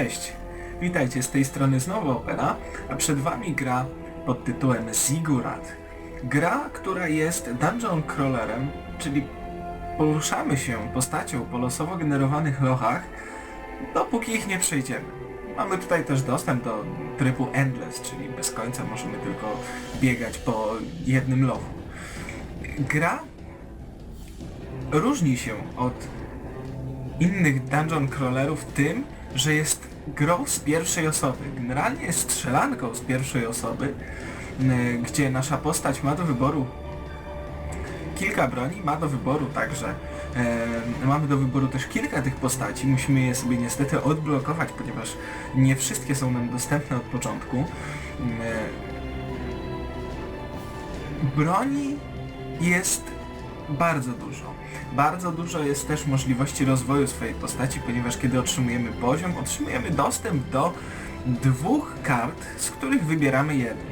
Cześć, witajcie z tej strony znowu Opera, a przed wami gra pod tytułem Ziggurat. Gra, która jest dungeon crawlerem, czyli poruszamy się postacią po losowo generowanych lochach, dopóki ich nie przejdziemy. Mamy tutaj też dostęp do trybu Endless, czyli bez końca możemy tylko biegać po jednym lochu. Gra różni się od innych dungeon crawlerów tym, że jest grą z pierwszej osoby. Generalnie jest strzelanką z pierwszej osoby, m, gdzie nasza postać ma do wyboru kilka broni, ma do wyboru także e, mamy do wyboru też kilka tych postaci. Musimy je sobie niestety odblokować, ponieważ nie wszystkie są nam dostępne od początku. M, Broni jest bardzo dużo. Bardzo dużo jest też możliwości rozwoju swojej postaci, ponieważ kiedy otrzymujemy poziom, otrzymujemy dostęp do dwóch kart, z których wybieramy jedną.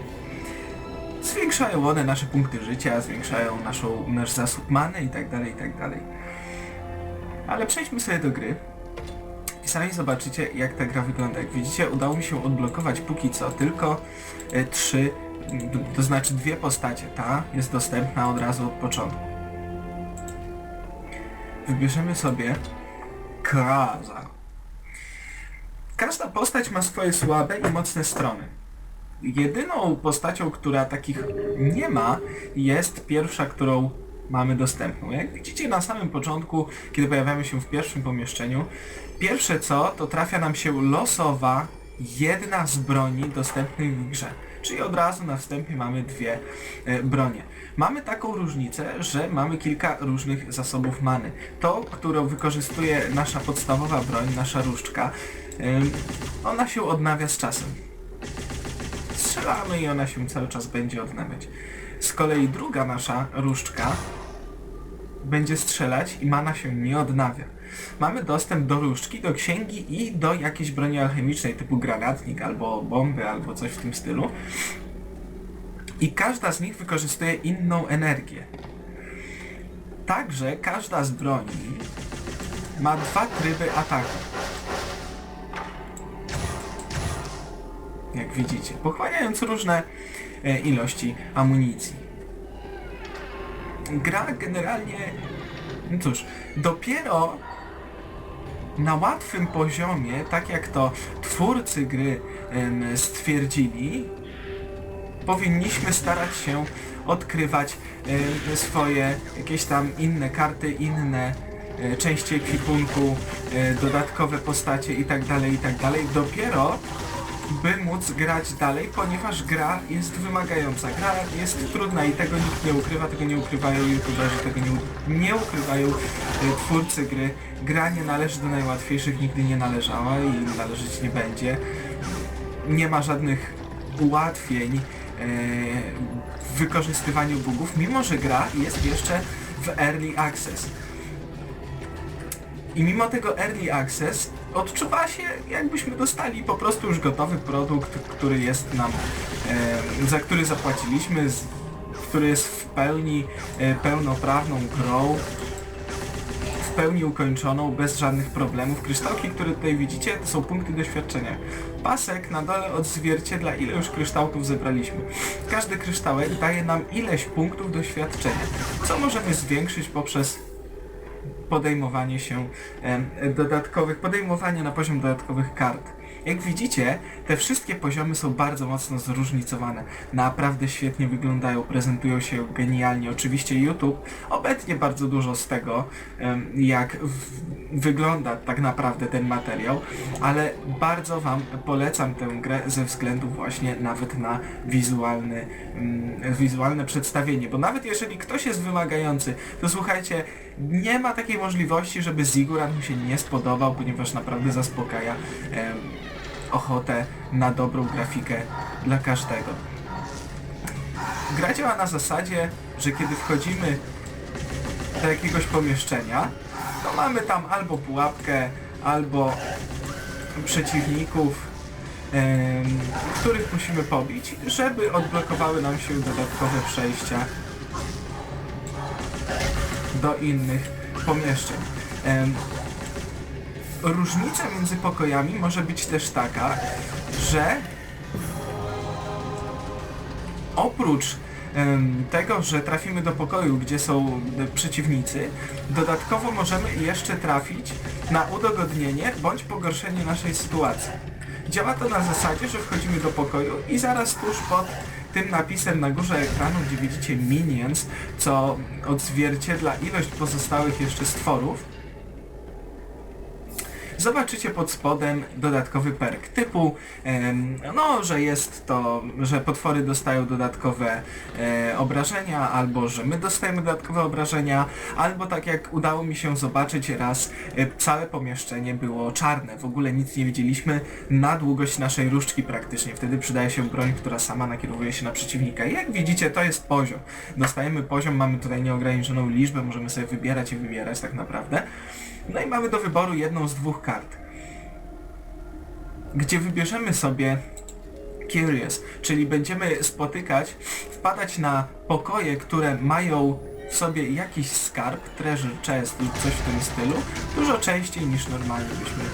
Zwiększają one nasze punkty życia, zwiększają naszą, nasz zasób many itd., itd. Ale przejdźmy sobie do gry i sami zobaczycie jak ta gra wygląda. Jak widzicie udało mi się odblokować póki co tylko e, trzy, to znaczy dwie postacie. Ta jest dostępna od razu od początku. Wybierzemy sobie Kraza. Każda postać ma swoje słabe i mocne strony. Jedyną postacią, która takich nie ma, jest pierwsza, którą mamy dostępną. Jak widzicie na samym początku, kiedy pojawiamy się w pierwszym pomieszczeniu, pierwsze co, to trafia nam się losowa jedna z broni dostępnych w grze. Czyli od razu na wstępie mamy dwie e, bronie. Mamy taką różnicę, że mamy kilka różnych zasobów many. To, którą wykorzystuje nasza podstawowa broń, nasza różdżka, ona się odnawia z czasem strzelamy i ona się cały czas będzie odnawiać. Z kolei druga nasza różdżka będzie strzelać i mana się nie odnawia. Mamy dostęp do różdżki, do księgi i do jakiejś broni alchemicznej typu granatnik albo bomby albo coś w tym stylu. I każda z nich wykorzystuje inną energię. Także każda z broni ma dwa tryby ataku. jak widzicie, pochłaniając różne e, ilości amunicji. Gra generalnie, no cóż, dopiero na łatwym poziomie, tak jak to twórcy gry stwierdzili, powinniśmy starać się odkrywać swoje jakieś tam inne karty, inne e, części ekwipunku, e, dodatkowe postacie itd., itd. Dopiero by móc grać dalej, ponieważ gra jest wymagająca. Gra jest trudna i tego nikt nie ukrywa, tego nie ukrywają youtuberzy, tego nie, nie ukrywają e, twórcy gry. Gra nie należy do najłatwiejszych, nigdy nie należała i należeć nie będzie. Nie ma żadnych ułatwień e, w wykorzystywaniu bugów, mimo że gra jest jeszcze w Early Access. I mimo tego Early Access odczuwa się jakbyśmy dostali po prostu już gotowy produkt, który jest nam, e, za który zapłaciliśmy, z, który jest w pełni e, pełnoprawną grą, w pełni ukończoną, bez żadnych problemów. Kryształki, które tutaj widzicie, to są punkty doświadczenia. Pasek na dole odzwierciedla, ile już kryształków zebraliśmy. Każdy kryształek daje nam ileś punktów doświadczenia, co możemy zwiększyć poprzez podejmowanie się dodatkowych, podejmowanie na poziom dodatkowych kart. Jak widzicie, te wszystkie poziomy są bardzo mocno zróżnicowane. Naprawdę świetnie wyglądają, prezentują się genialnie. Oczywiście YouTube obetnie bardzo dużo z tego, jak wygląda tak naprawdę ten materiał, ale bardzo Wam polecam tę grę ze względu właśnie nawet na wizualny, mm, wizualne przedstawienie, bo nawet jeżeli ktoś jest wymagający, to słuchajcie, nie ma takiej możliwości, żeby Ziggurat mu się nie spodobał, ponieważ naprawdę zaspokaja ochotę na dobrą grafikę dla każdego. Gra działa na zasadzie, że kiedy wchodzimy do jakiegoś pomieszczenia, to mamy tam albo pułapkę, albo przeciwników, em, których musimy pobić, żeby odblokowały nam się dodatkowe przejścia do innych pomieszczeń. Em, różnica między pokojami może być też taka, że oprócz tego, że trafimy do pokoju, gdzie są e, przeciwnicy, dodatkowo możemy jeszcze trafić na udogodnienie bądź pogorszenie naszej sytuacji. Działa to na zasadzie, że wchodzimy do pokoju i zaraz tuż pod tym napisem na górze ekranu, gdzie widzicie minions, co odzwierciedla ilość pozostałych jeszcze stworów, zobaczycie pod spodem dodatkowy perk typu, no, że jest to, że potwory dostają dodatkowe e, obrażenia, albo że my dostajemy dodatkowe obrażenia, albo tak jak udało mi się zobaczyć raz, e, całe pomieszczenie było czarne, w ogóle nic nie widzieliśmy. Na długość naszej różdżki praktycznie, wtedy przydaje się broń, która sama nakierowuje się na przeciwnika. I jak widzicie to jest poziom, dostajemy poziom, mamy tutaj nieograniczoną liczbę, możemy sobie wybierać i wybierać tak naprawdę, no i mamy do wyboru jedną z dwóch kart, gdzie wybierzemy sobie Curious, czyli będziemy spotykać, wpadać na pokoje, które mają w sobie jakiś skarb, treasure chest lub coś w tym stylu, dużo częściej niż normalnie byśmy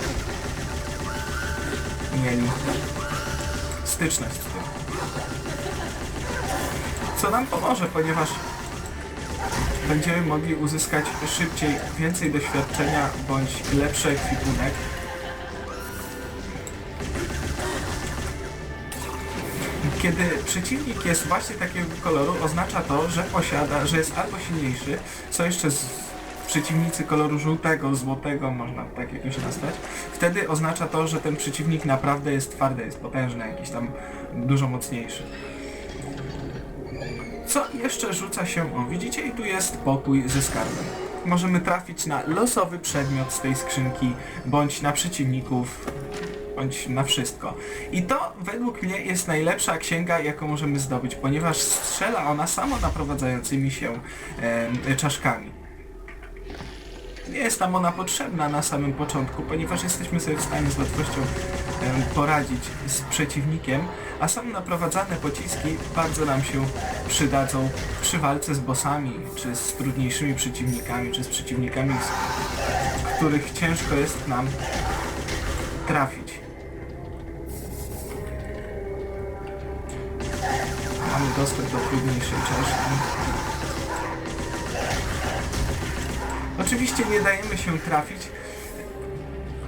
mieli styczność z tym. Co nam pomoże, ponieważ będziemy mogli uzyskać szybciej więcej doświadczenia bądź lepszy ekwipunek. Kiedy przeciwnik jest właśnie takiego koloru, oznacza to, że posiada, że jest albo silniejszy, co jeszcze z przeciwnicy koloru żółtego, złotego, można tak jakoś nazwać, wtedy oznacza to, że ten przeciwnik naprawdę jest twardy, jest potężny, jakiś tam dużo mocniejszy. Co jeszcze rzuca się? O, widzicie, i tu jest pokój ze skarbem. Możemy trafić na losowy przedmiot z tej skrzynki, bądź na przeciwników, bądź na wszystko. I to według mnie jest najlepsza księga, jaką możemy zdobyć, ponieważ strzela ona samo naprowadzającymi się e, czaszkami. Nie jest nam ona potrzebna na samym początku, ponieważ jesteśmy sobie w stanie z łatwością poradzić z przeciwnikiem, a same naprowadzane pociski bardzo nam się przydadzą przy walce z bossami, czy z trudniejszymi przeciwnikami, czy z przeciwnikami, z których ciężko jest nam trafić. Mamy dostęp do trudniejszej czaszki. Oczywiście nie dajemy się trafić.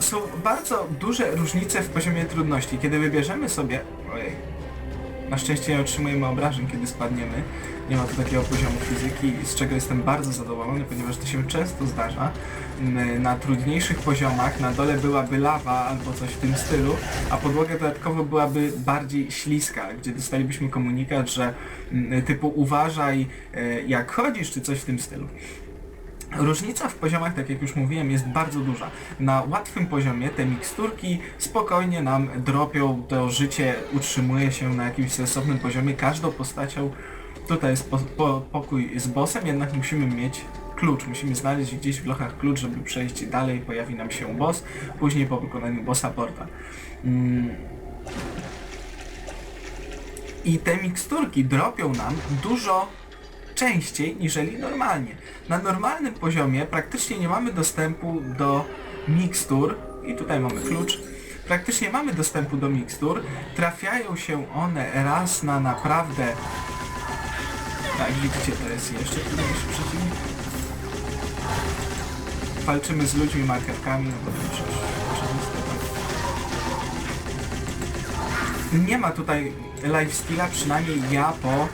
Są bardzo duże różnice w poziomie trudności. Kiedy wybierzemy sobie... Ojej. Na szczęście nie otrzymujemy obrażeń, kiedy spadniemy. Nie ma tu takiego poziomu fizyki, z czego jestem bardzo zadowolony, ponieważ to się często zdarza. Mm, Na trudniejszych poziomach na dole byłaby lawa albo coś w tym stylu, a podłoga dodatkowo byłaby bardziej śliska, gdzie dostalibyśmy komunikat, że mm, typu uważaj e, jak chodzisz, czy coś w tym stylu. Różnica w poziomach, tak jak już mówiłem, jest bardzo duża. Na łatwym poziomie te miksturki spokojnie nam dropią, to życie utrzymuje się na jakimś sensownym poziomie każdą postacią. Tutaj jest po, po, pokój z bossem, jednak musimy mieć klucz. Musimy znaleźć gdzieś w lochach klucz, żeby przejść dalej, pojawi nam się boss, później po wykonaniu bossa porta. Mm. I te miksturki dropią nam dużo częściej niżeli normalnie. Na normalnym poziomie praktycznie nie mamy dostępu do mikstur i tutaj mamy klucz. Praktycznie mamy dostępu do mikstur. Trafiają się one raz na naprawdę... Tak, widzicie, to jest jeszcze trudniejszy przeciwnik. Walczymy z ludźmi markerkami, no to przecież oczywiste. Nie ma tutaj lifesteala, przynajmniej ja po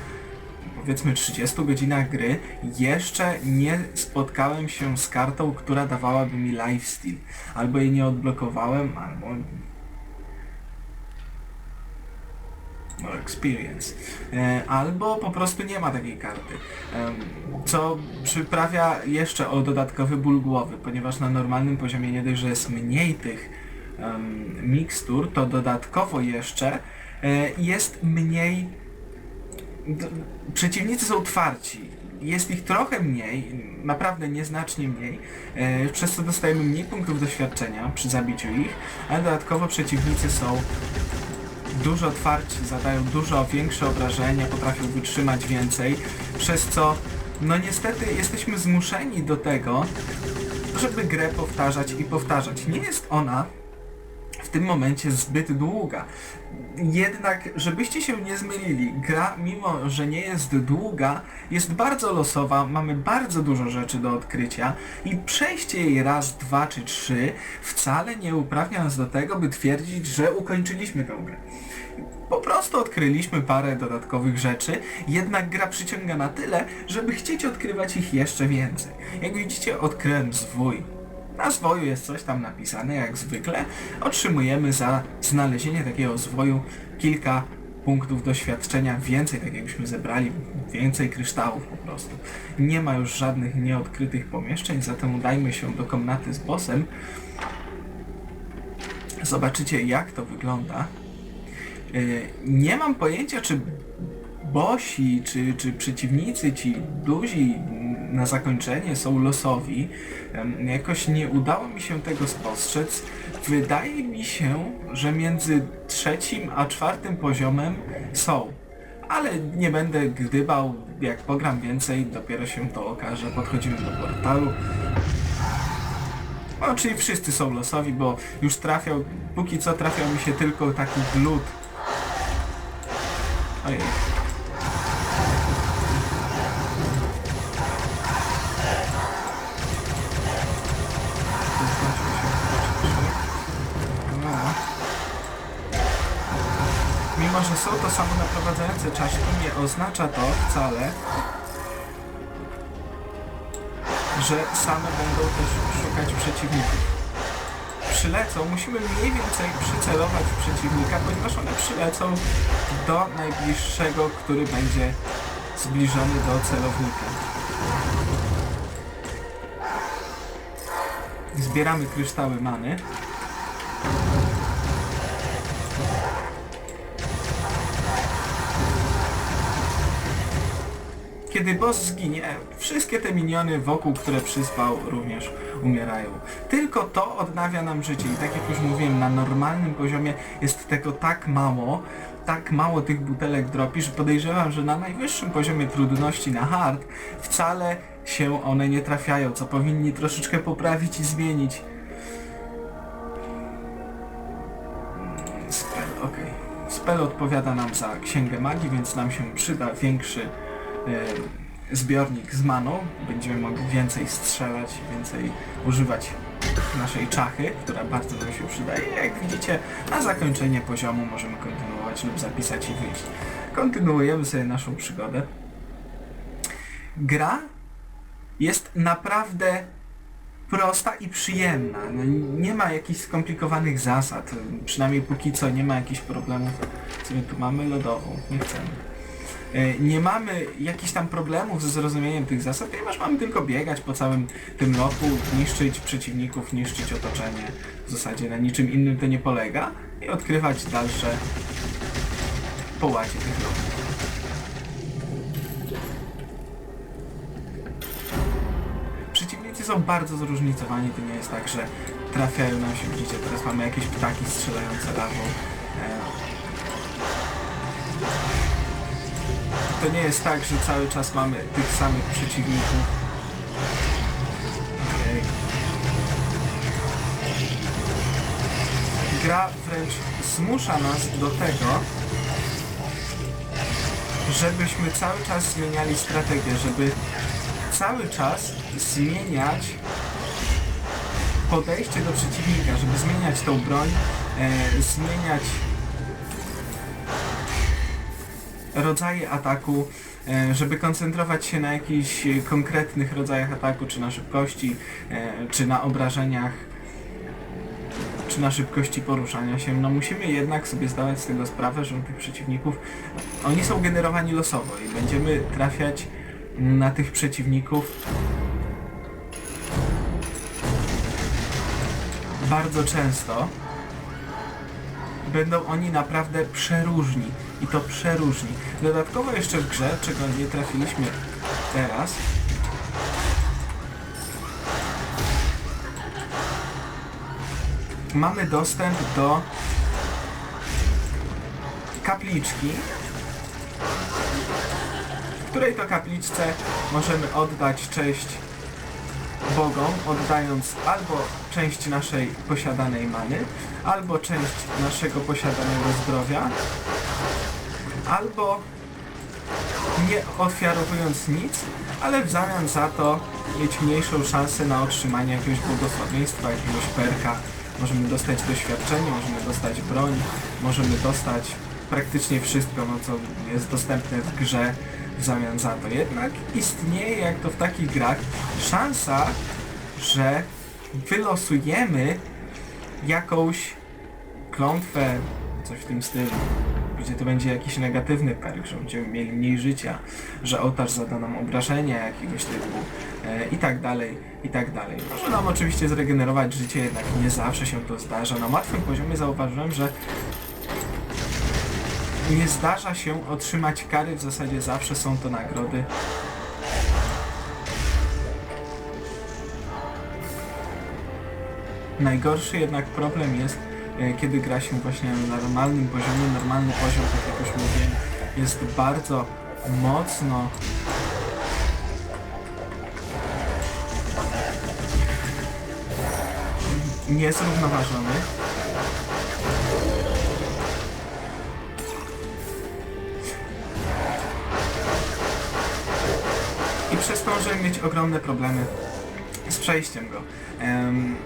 powiedzmy 30 godzinach gry jeszcze nie spotkałem się z kartą, która dawałaby mi lifesteal. Albo jej nie odblokowałem, albo... No, experience. E, albo po prostu nie ma takiej karty. Co przyprawia jeszcze o dodatkowy ból głowy, ponieważ na normalnym poziomie nie dość, że jest mniej tych mikstur, to dodatkowo jeszcze e, jest mniej przeciwnicy są twarci. Jest ich trochę mniej, naprawdę nieznacznie mniej, e, przez co dostajemy mniej punktów doświadczenia przy zabiciu ich, ale dodatkowo przeciwnicy są dużo twarci, zadają dużo większe obrażenia, potrafią wytrzymać więcej, przez co no niestety jesteśmy zmuszeni do tego, żeby grę powtarzać i powtarzać. Nie jest ona w tym momencie zbyt długa. Jednak, żebyście się nie zmylili, gra, mimo że nie jest długa, jest bardzo losowa, mamy bardzo dużo rzeczy do odkrycia i przejście jej raz, dwa czy trzy wcale nie uprawnia nas do tego, by twierdzić, że ukończyliśmy tę grę. Po prostu odkryliśmy parę dodatkowych rzeczy, jednak gra przyciąga na tyle, żeby chcieć odkrywać ich jeszcze więcej. Jak widzicie, odkryłem zwój. Na zwoju jest coś tam napisane, jak zwykle. Otrzymujemy za znalezienie takiego zwoju kilka punktów doświadczenia, więcej, tak jakbyśmy zebrali, więcej kryształów po prostu. Nie ma już żadnych nieodkrytych pomieszczeń, zatem udajmy się do komnaty z bossem. Zobaczycie jak to wygląda. Yy, Nie mam pojęcia, czy bosi, czy, czy przeciwnicy, ci duzi na zakończenie są losowi. Jakoś nie udało mi się tego spostrzec. Wydaje mi się, że między trzecim a czwartym poziomem są. Ale nie będę gdybał, jak pogram więcej, dopiero się to okaże. Podchodzimy do portalu. No, czyli wszyscy są losowi, bo już trafiał, póki co trafiał mi się tylko taki glut. Ojej. Że są to samo naprowadzające czaszki, nie oznacza to wcale, że same będą też szukać przeciwników. Przylecą, musimy mniej więcej przycelować przeciwnika, ponieważ one przylecą do najbliższego, który będzie zbliżony do celownika. Zbieramy kryształy many. Kiedy boss zginie, wszystkie te miniony wokół, które przyspał, również umierają. Tylko to odnawia nam życie i tak jak już mówiłem, na normalnym poziomie jest tego tak mało, tak mało tych butelek dropi, że podejrzewam, że na najwyższym poziomie trudności na hard wcale się one nie trafiają, co powinni troszeczkę poprawić i zmienić. Spell, okej. Spell odpowiada nam za księgę magii, więc nam się przyda większy zbiornik z maną. Będziemy mogli więcej strzelać, więcej używać naszej czachy, która bardzo nam się przydaje. Jak widzicie, na zakończenie poziomu możemy kontynuować lub zapisać i wyjść. Kontynuujemy sobie naszą przygodę. Gra jest naprawdę prosta i przyjemna. No, nie ma jakichś skomplikowanych zasad. Przynajmniej póki co nie ma jakichś problemów. Co my tu mamy? Lodową. Nie chcemy. E, Nie mamy jakichś tam problemów ze zrozumieniem tych zasad, ponieważ mamy tylko biegać po całym tym loku, niszczyć przeciwników, niszczyć otoczenie. W zasadzie na niczym innym to nie polega i odkrywać dalsze połacie tych loków. Przeciwnicy są bardzo zróżnicowani, to nie jest tak, że trafiają nam się, widzicie, teraz mamy jakieś ptaki strzelające lawą. To nie jest tak, że cały czas mamy tych samych przeciwników. Okej. Gra wręcz zmusza nas do tego, żebyśmy cały czas zmieniali strategię, żeby cały czas zmieniać podejście do przeciwnika, żeby zmieniać tą broń, e, zmieniać rodzaje ataku, e, żeby koncentrować się na jakichś konkretnych rodzajach ataku, czy na szybkości, e, czy na obrażeniach, czy na szybkości poruszania się. No musimy jednak sobie zdawać z tego sprawę, że tych przeciwników, oni są generowani losowo i będziemy trafiać na tych przeciwników bardzo często będą oni naprawdę przeróżni. I to przeróżni. Dodatkowo jeszcze w grze, czego nie trafiliśmy teraz, mamy dostęp do kapliczki, w której to kapliczce możemy oddać cześć bogom, oddając albo część naszej posiadanej many, albo część naszego posiadanego zdrowia, albo nie ofiarowując nic, ale w zamian za to mieć mniejszą szansę na otrzymanie jakiegoś błogosławieństwa, jakiegoś perka. Możemy dostać doświadczenie, możemy dostać broń, możemy dostać praktycznie wszystko, no co jest dostępne w grze w zamian za to. Jednak istnieje, jak to w takich grach, szansa, że wylosujemy jakąś klątwę, coś w tym stylu, gdzie to będzie jakiś negatywny perk, że będziemy mieli mniej życia, że ołtarz zada nam obrażenia jakiegoś typu e, i tak dalej, i tak dalej. Może nam oczywiście zregenerować życie, jednak nie zawsze się to zdarza. Na łatwym poziomie zauważyłem, że nie zdarza się otrzymać kary, w zasadzie zawsze są to nagrody. Najgorszy jednak problem jest, kiedy gra się właśnie na normalnym poziomie. Normalny poziom, tak jak już mówiłem, jest bardzo mocno niezrównoważony. I przez to możemy mieć ogromne problemy z przejściem go. Em,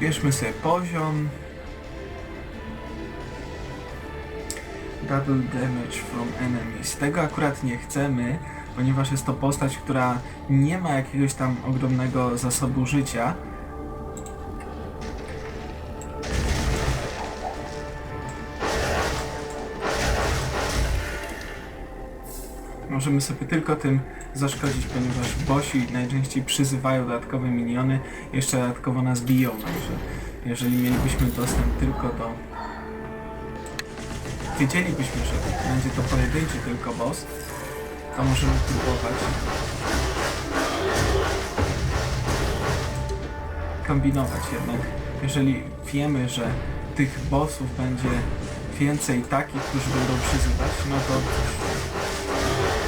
i bierzmy sobie poziom. Double damage from enemies. Tego akurat nie chcemy, ponieważ jest to postać, która nie ma jakiegoś tam ogromnego zasobu życia. Możemy sobie tylko tym zaszkodzić, ponieważ bosi najczęściej przyzywają dodatkowe miniony, jeszcze dodatkowo nas biją, także jeżeli mielibyśmy dostęp tylko do... Wiedzielibyśmy, że będzie to pojedynczy tylko boss, to możemy próbować kombinować jednak. Jeżeli wiemy, że tych bossów będzie więcej takich, którzy będą przyzywać, no to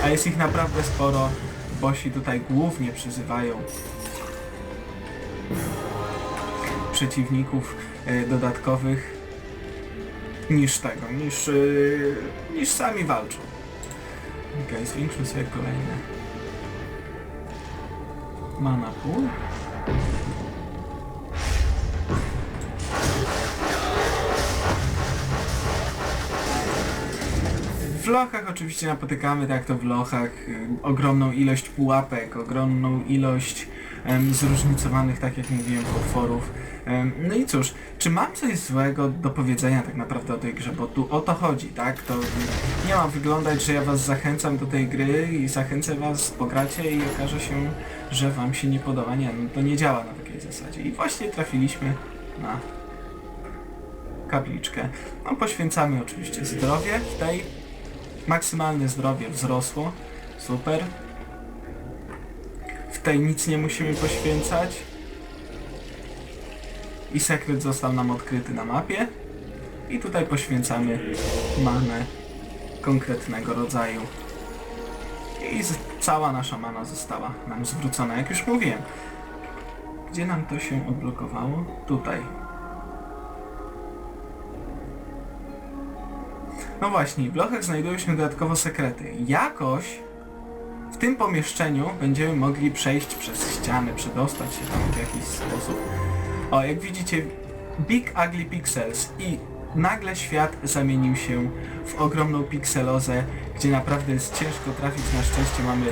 a jest ich naprawdę sporo. Bosi tutaj głównie przyzywają przeciwników e, dodatkowych niż tego, niż, e, niż sami walczą. Okej, okay, zwiększmy sobie kolejne mana pool. W lochach oczywiście napotykamy, tak to w lochach, y, ogromną ilość pułapek, ogromną ilość zróżnicowanych, tak jak mówiłem, potworów. No i cóż, czy mam coś złego do powiedzenia tak naprawdę o tej grze, bo tu o to chodzi, tak? To nie ma wyglądać, że ja was zachęcam do tej gry i zachęcę was, pogracie i okaże się, że wam się nie podoba. Nie, no to nie działa na takiej zasadzie. I właśnie trafiliśmy na kapliczkę. No poświęcamy oczywiście zdrowie w tej Maksymalne zdrowie wzrosło. Super. W tej nic nie musimy poświęcać. I sekret został nam odkryty na mapie. I tutaj poświęcamy manę konkretnego rodzaju. I cała nasza mana została nam zwrócona, jak już mówiłem. Gdzie nam to się odblokowało? Tutaj. No właśnie, w lochach znajdują się dodatkowo sekrety. Jakoś w tym pomieszczeniu będziemy mogli przejść przez ściany, przedostać się tam w jakiś sposób. O, jak widzicie, Big Ugly Pixels i nagle świat zamienił się w ogromną pikselozę, gdzie naprawdę jest ciężko trafić. Na szczęście mamy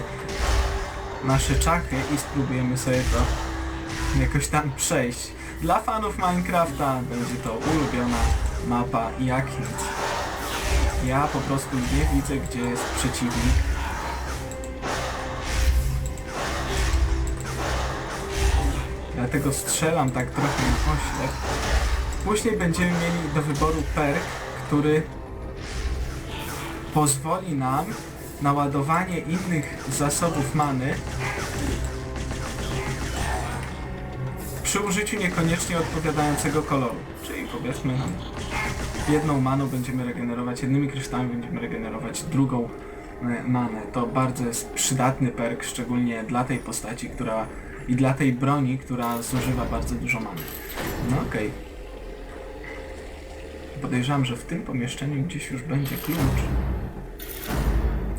nasze czachy i spróbujemy sobie to jakoś tam przejść. Dla fanów Minecrafta będzie to ulubiona mapa jak nic. Ja po prostu nie widzę, gdzie jest przeciwnik. Dlatego strzelam tak trochę na oślep. Później będziemy mieli do wyboru perk, który pozwoli nam na ładowanie innych zasobów many przy użyciu niekoniecznie odpowiadającego koloru. Czyli powiedzmy jedną maną będziemy regenerować, jednymi kryształami będziemy regenerować drugą e, manę. To bardzo jest przydatny perk, szczególnie dla tej postaci, która i dla tej broni, która zużywa bardzo dużo many. No okej. Podejrzewam, że w tym pomieszczeniu gdzieś już będzie klucz.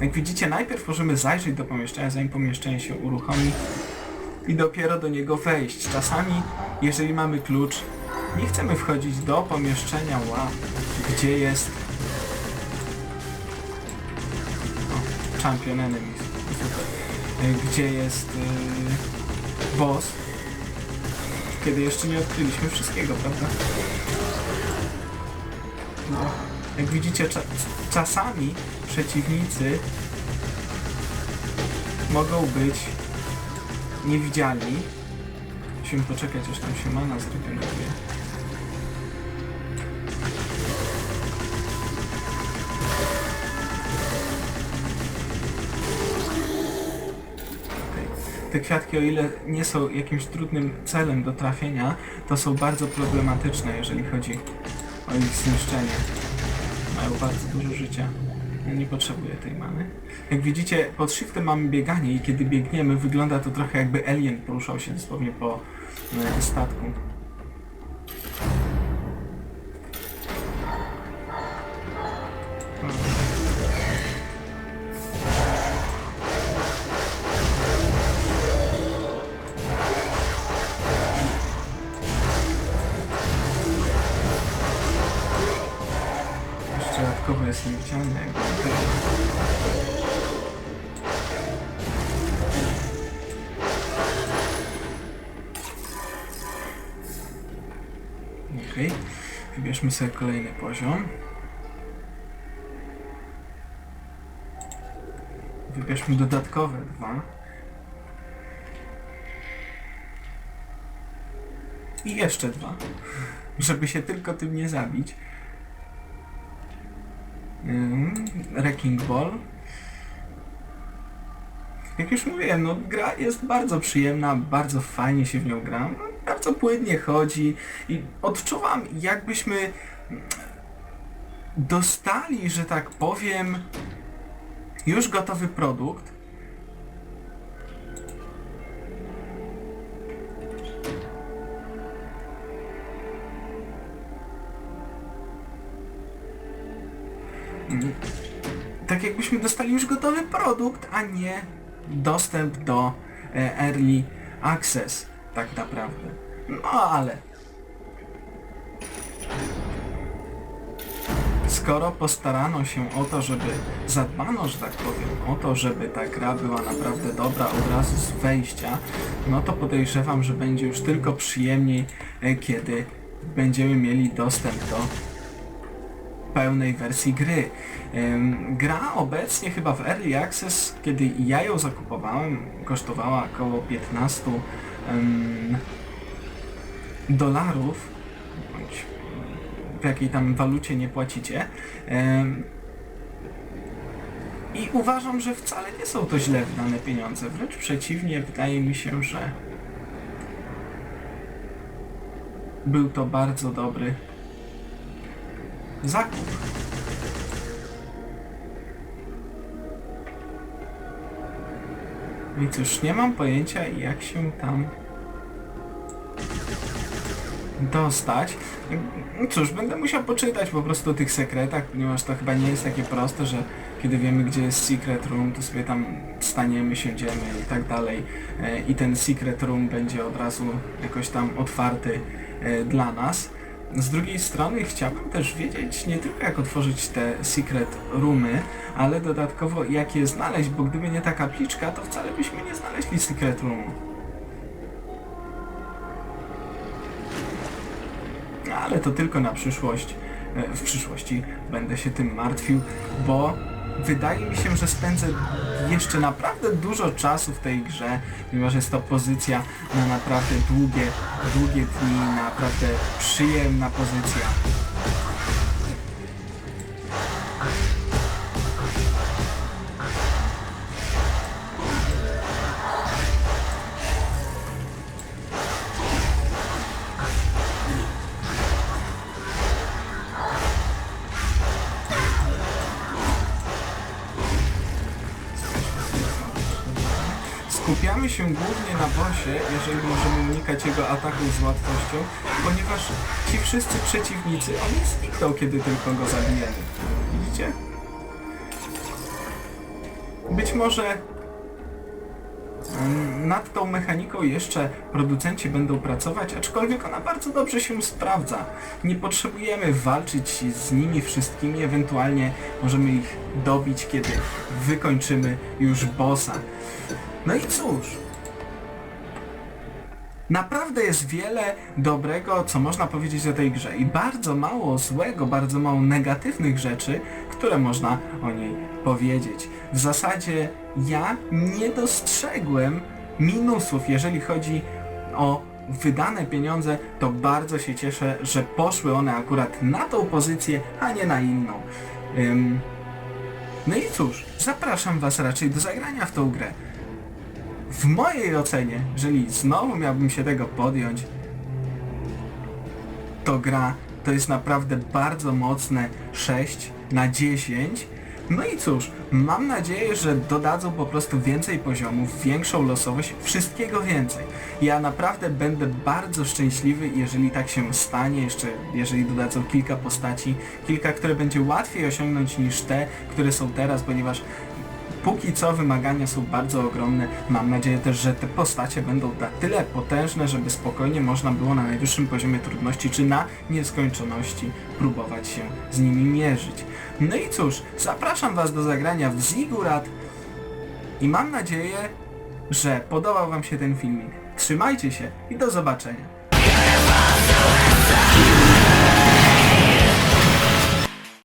Jak widzicie, najpierw możemy zajrzeć do pomieszczenia, zanim pomieszczenie się uruchomi i dopiero do niego wejść. Czasami, jeżeli mamy klucz, nie chcemy wchodzić do pomieszczenia gdzie jest o, champion enemies, gdzie jest yy, boss, kiedy jeszcze nie odkryliśmy wszystkiego, prawda? No, jak widzicie, cza czasami przeciwnicy mogą być niewidzialni. Musimy poczekać, aż tam się mana zregeneruje. Te kwiatki, o ile nie są jakimś trudnym celem do trafienia, to są bardzo problematyczne, jeżeli chodzi o ich zniszczenie. Mają bardzo dużo życia. Nie potrzebuję tej many. Jak widzicie, pod shiftem mamy bieganie i kiedy biegniemy, wygląda to trochę jakby alien poruszał się dosłownie po e, statku. Wybierzmy sobie kolejny poziom. Wybierzmy dodatkowe dwa. I jeszcze dwa, żeby się tylko tym nie zabić. Ym, Wrecking Ball. Jak już mówiłem, no gra jest bardzo przyjemna, bardzo fajnie się w nią gra, no, bardzo płynnie chodzi i odczuwam jakbyśmy dostali, że tak powiem, już gotowy produkt. Tak jakbyśmy dostali już gotowy produkt, a nie dostęp do e, Early Access, tak naprawdę. No ale... Skoro postarano się o to, żeby zadbano, że tak powiem, o to, żeby ta gra była naprawdę dobra od razu z wejścia, no to podejrzewam, że będzie już tylko przyjemniej, e, kiedy będziemy mieli dostęp do pełnej wersji gry. Gra obecnie chyba w Early Access, kiedy ja ją zakupowałem, kosztowała około 15 ym, dolarów, bądź w jakiej tam walucie nie płacicie. I uważam, że wcale nie są to źle wydane pieniądze, wręcz przeciwnie, wydaje mi się, że był to bardzo dobry zakup. I cóż, nie mam pojęcia jak się tam dostać. No Cóż, będę musiał poczytać po prostu o tych sekretach, ponieważ to chyba nie jest takie proste, że kiedy wiemy gdzie jest secret room, to sobie tam staniemy, siądziemy i tak dalej e, i ten secret room będzie od razu jakoś tam otwarty e, dla nas. Z drugiej strony chciałbym też wiedzieć nie tylko jak otworzyć te secret roomy, ale dodatkowo jak je znaleźć, bo gdyby nie ta kapliczka, to wcale byśmy nie znaleźli secret roomu. Ale to tylko na przyszłość. E, W przyszłości będę się tym martwił, bo wydaje mi się, że spędzę jeszcze naprawdę dużo czasu w tej grze, ponieważ jest to pozycja na naprawdę długie, długie dni, naprawdę przyjemna pozycja. Się głównie na bossie, jeżeli możemy unikać jego ataków z łatwością, ponieważ ci wszyscy przeciwnicy, oni znikną, kiedy tylko go zabijemy. Widzicie? Być może mm, nad tą mechaniką jeszcze producenci będą pracować, aczkolwiek ona bardzo dobrze się sprawdza. Nie potrzebujemy walczyć z nimi wszystkimi, ewentualnie możemy ich dobić, kiedy wykończymy już bossa. No i cóż, Naprawdę jest wiele dobrego, co można powiedzieć o tej grze i bardzo mało złego, bardzo mało negatywnych rzeczy, które można o niej powiedzieć. W zasadzie ja nie dostrzegłem minusów, jeżeli chodzi o wydane pieniądze, to bardzo się cieszę, że poszły one akurat na tą pozycję, a nie na inną. No i cóż, zapraszam Was raczej do zagrania w tą grę. W mojej ocenie, jeżeli znowu miałbym się tego podjąć, to gra to jest naprawdę bardzo mocne 6 na 10. No i cóż, mam nadzieję, że dodadzą po prostu więcej poziomów, większą losowość, wszystkiego więcej. Ja naprawdę będę bardzo szczęśliwy, jeżeli tak się stanie, jeszcze jeżeli dodadzą kilka postaci, kilka, które będzie łatwiej osiągnąć niż te, które są teraz, ponieważ Póki co wymagania są bardzo ogromne. Mam nadzieję też, że te postacie będą na tyle potężne, żeby spokojnie można było na najwyższym poziomie trudności czy na nieskończoności próbować się z nimi mierzyć. No i cóż, zapraszam Was do zagrania w Zigurat i mam nadzieję, że podobał Wam się ten filmik. Trzymajcie się i do zobaczenia.